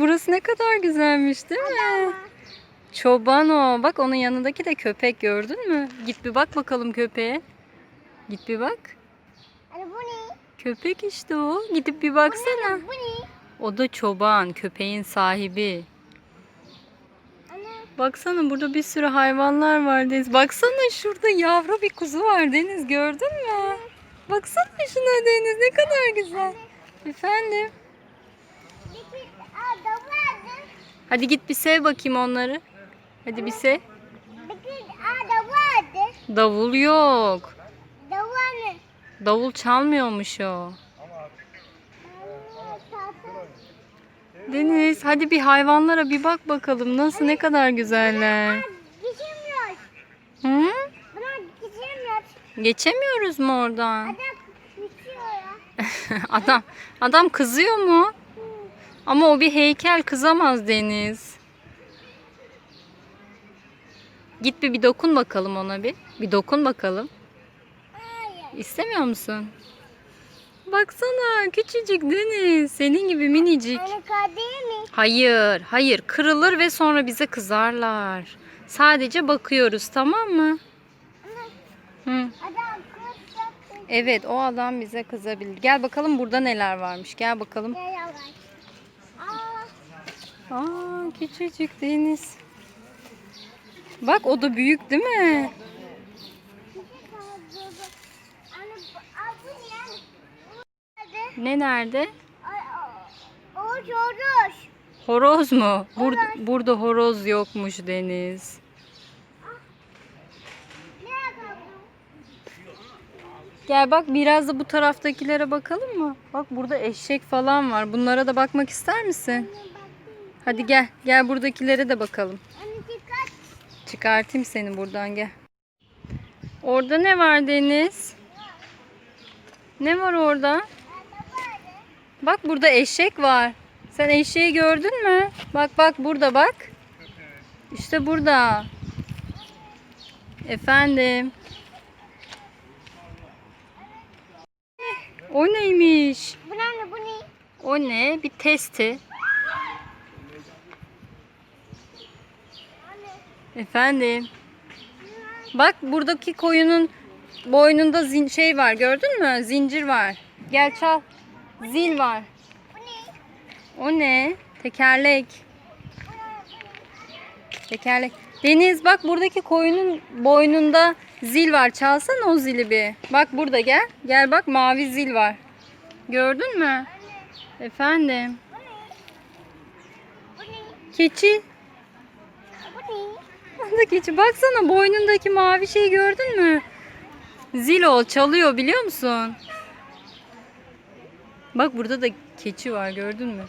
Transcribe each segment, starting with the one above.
Deniz ne kadar güzelmiş değil mi? Çoban o. Bak onun yanındaki de köpek gördün mü? Git bir bak bakalım köpeğe. Git bir bak. Anne bu ne? Köpek işte o. Gidip bir baksana. Bu ne? O da çoban, köpeğin sahibi. Anne. Baksana burada bir sürü hayvanlar var Deniz. Baksana şurada yavru bir kuzu var Deniz gördün mü? Baksana şuna Deniz ne kadar güzel. Efendim? Bir aa da vardı. Hadi git bir sev bakayım onları. Hadi bir sev. Davul yok. Davul çalmıyormuş o. Deniz hadi bir hayvanlara bir bak bakalım nasıl ne kadar güzeller. Hı? Geçemiyoruz. Geçemiyoruz mu oradan? Adam adam kızıyor mu? Ama o bir heykel kızamaz Deniz. Git bir bir dokun bakalım ona bir. Bir dokun bakalım. İstemiyor musun? Baksana küçücük Deniz. Senin gibi minicik. Hayır, hayır. Kırılır ve sonra bize kızarlar. Sadece bakıyoruz tamam mı? Hı. Evet o adam bize kızabilir. Gel bakalım burada neler varmış. Gel bakalım. Ne yalan? Aa. Küçücük deniz. Bak o da büyük değil mi? Ne? Nerede? O çocuş. Horoz mu? Burada, burada horoz yokmuş Deniz. Gel bak biraz da bu taraftakilere bakalım mı? Bak burada eşek falan var. Bunlara da bakmak ister misin? Hadi gel. Gel buradakilere de bakalım. Çıkartayım seni buradan gel. Orada ne var Deniz? Ne var orada? Bak burada eşek var. Sen eşeği gördün mü? Bak bak burada bak. İşte burada. Efendim. O neymiş? Bu ne bu ne? O ne? Bir testi. Anne. Efendim. Bak buradaki koyunun boynunda zin şey var gördün mü? Zincir var. Gel çal. Zil var. O ne? Tekerlek. Tekerlek. Deniz bak buradaki koyunun boynunda zil var. Çalsana o zili bir. Bak burada gel. Gel bak mavi zil var. Gördün mü? Efendim. Keçi. Onda keçi. Baksana boynundaki mavi şeyi gördün mü? Zil o çalıyor biliyor musun? Bak burada da keçi var gördün mü?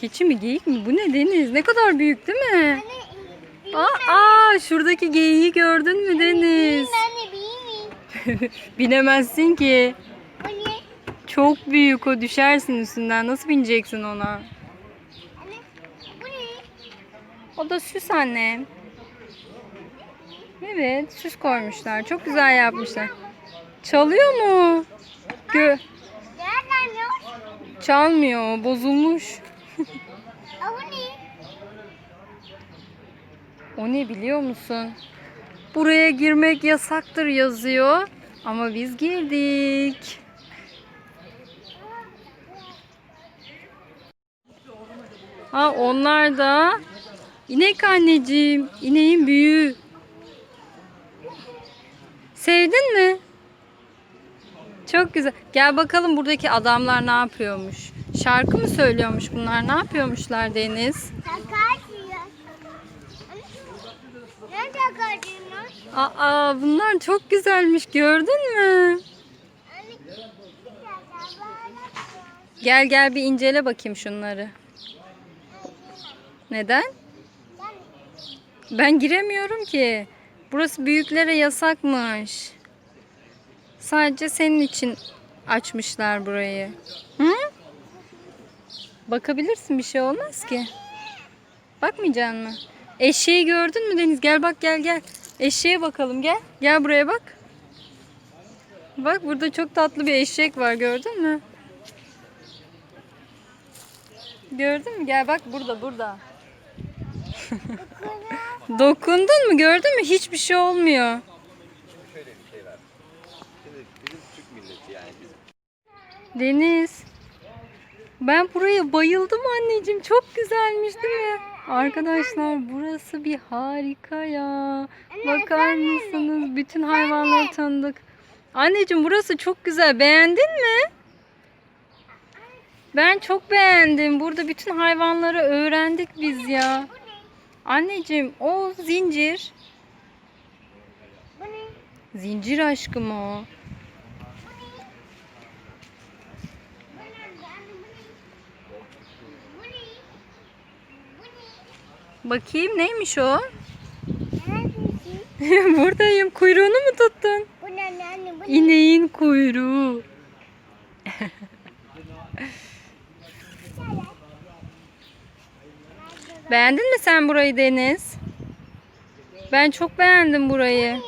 Keçi mi geyik mi? Bu ne Deniz? Ne kadar büyük değil mi? Anne. Aa, aa şuradaki geyiği gördün mü Deniz? Binemezsin ki. Çok büyük o düşersin üstünden. Nasıl bineceksin ona? O da süs annem. Evet süs koymuşlar. Çok güzel yapmışlar. Çalıyor mu? Gö çalmıyor. Bozulmuş. Bu ne? O ne biliyor musun? Buraya girmek yasaktır yazıyor. Ama biz girdik. Ha onlar da inek anneciğim. İneğin büyüğü. Sevdin mi? Çok güzel. Gel bakalım buradaki adamlar ne yapıyormuş. Şarkı mı söylüyormuş bunlar? Ne yapıyormuşlar Deniz? Aa bunlar çok güzelmiş gördün mü? Gel gel bir incele bakayım şunları. Neden? Ben giremiyorum ki. Burası büyüklere yasakmış. Sadece senin için açmışlar burayı. Hı? Bakabilirsin bir şey olmaz ki. Bakmayacaksın mı? Eşeği gördün mü Deniz? Gel bak gel gel. Eşeğe bakalım gel. Gel buraya bak. Bak burada çok tatlı bir eşek var gördün mü? Gördün mü? Gel bak burada burada. Dokundun mu? Gördün mü? Hiçbir şey olmuyor. Deniz. Ben buraya bayıldım anneciğim. Çok güzelmiş değil mi? Arkadaşlar burası bir harika ya. Bakar mısınız? Bütün hayvanları tanıdık. Anneciğim burası çok güzel. Beğendin mi? Ben çok beğendim. Burada bütün hayvanları öğrendik biz ya. Anneciğim o zincir. Bu ne? Zincir aşkım o. Bakayım neymiş o? Buradayım. Kuyruğunu mu tuttun? Bu ne anne? Bu ne? İneğin kuyruğu. Beğendin mi sen burayı Deniz? Ben çok beğendim burayı.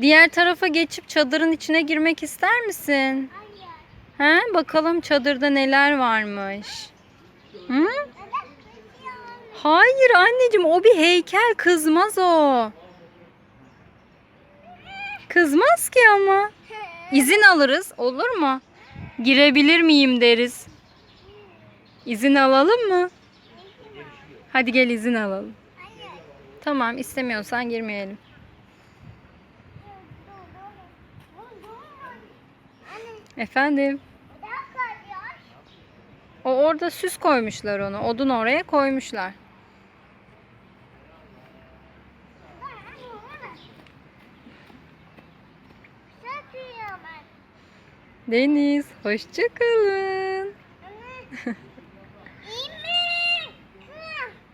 Diğer tarafa geçip çadırın içine girmek ister misin? He? Bakalım çadırda neler varmış. Hı? Hayır anneciğim o bir heykel kızmaz o. Kızmaz ki ama. İzin alırız olur mu? Girebilir miyim deriz. İzin alalım mı? Hadi gel izin alalım. Hayır. Tamam istemiyorsan girmeyelim. Efendim? O orada süs koymuşlar onu. Odun oraya koymuşlar. Deniz hoşça kalın. Anne.